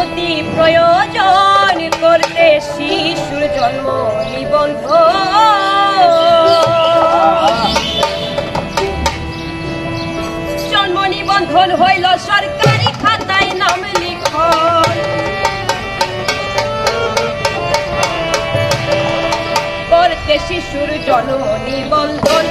অতি প্রয়োজন করতে শিশুর জন্ম নিবন্ধন জন্ম নিবন্ধন হইল সরকারি খাতায় নাম লিখন। করতে শিশুর জন্ম নিবন্ধন